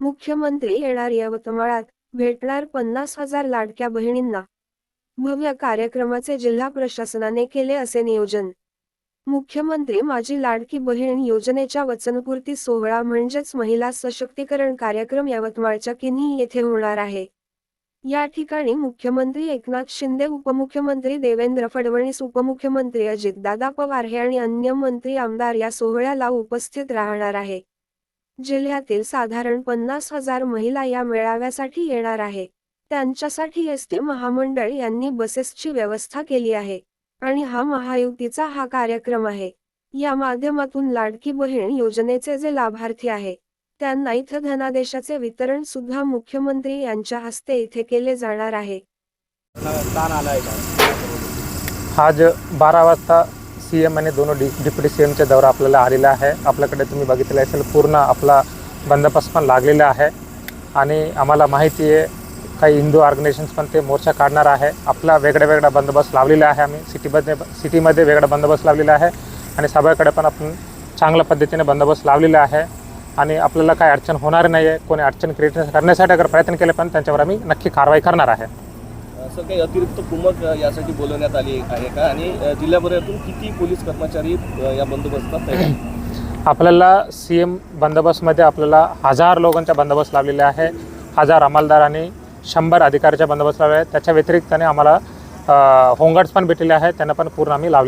मुख्यमंत्री येणार यवतमाळात भेटणार पन्नास हजार लाडक्या बहिणींना. भव्य कार्यक्रमाचे जिल्हा प्रशासनाने केले असे नियोजन. मुख्यमंत्री माझी लाडकी बहीण योजनेच्या वचनपूर्ती सोहळा म्हणजेच महिला सशक्तीकरण कार्यक्रम यवतमाळच्या किन्ही येथे होणार आहे. या ठिकाणी मुख्यमंत्री एकनाथ शिंदे उपमुख्यमंत्री देवेंद्र फडणवीस उपमुख्यमंत्री अजितदादा पवार हे आणि अन्य मंत्री आमदार या सोहळ्याला उपस्थित राहणार आहे. जिल्ह्यातील साधारण पन्नास हजार महिला या मेळाव्यासाठी येणार आहे. त्यांच्यासाठी एस टी महामंडळ यांनी बसेसची व्यवस्था केली आहे आणि हा महायुतीचा हा कार्यक्रम आहे. या माध्यमातून लाडकी बहीण योजनेचे जे लाभार्थी आहे त्यांना इथं धनादेशाचे वितरण सुद्धा मुख्यमंत्री यांच्या हस्ते इथे केले जाणार आहे. आज बारा वाजता सी एम आणि दोन डी डिप्युटी सी एमचा दौरा आपल्याला आलेला आहे. आपल्याकडे तुम्ही बघितलं असेल पूर्ण आपला बंदोबस्त पण लागलेला आहे. आणि आम्हाला माहिती आहे काही हिंदू ऑर्गनायझेशन्स पण ते मोर्चा काढणार आहे. आपला वेगळा वेगळा बंदोबस्त लावलेला आहे आम्ही. सिटीमध्ये सिटीमध्ये वेगळा बंदोबस्त लावलेला आहे. आणि सगळ्याकडे पण आपण चांगल्या पद्धतीने बंदोबस्त लावलेला आहे. आणि आपल्याला काही अडचण होणार नाही आहे कोणी अडचण क्रिएट करण्यासाठी अगर प्रयत्न केले पण त्यांच्यावर आम्ही नक्की कारवाई करणार आहे. असं काही अतिरिक्त कुमक यासाठी बोलवण्यात आली आहे का? आणि जिल्ह्याभरातून किती पोलीस कर्मचारी या बंदोबस्तात आपल्याला सी एम बंदोबस्तमध्ये आपल्याला हजार लोकांचा बंदोबस्त लावलेला आहे. हजार अंमलदार आणि शंभर अधिकाऱ्याचा बंदोबस्त लावला आहे. त्याच्या व्यतिरिक्ताने आम्हाला होमगार्ड्स पण भेटलेले आहेत. त्यांना पण पूर्ण आम्ही लावले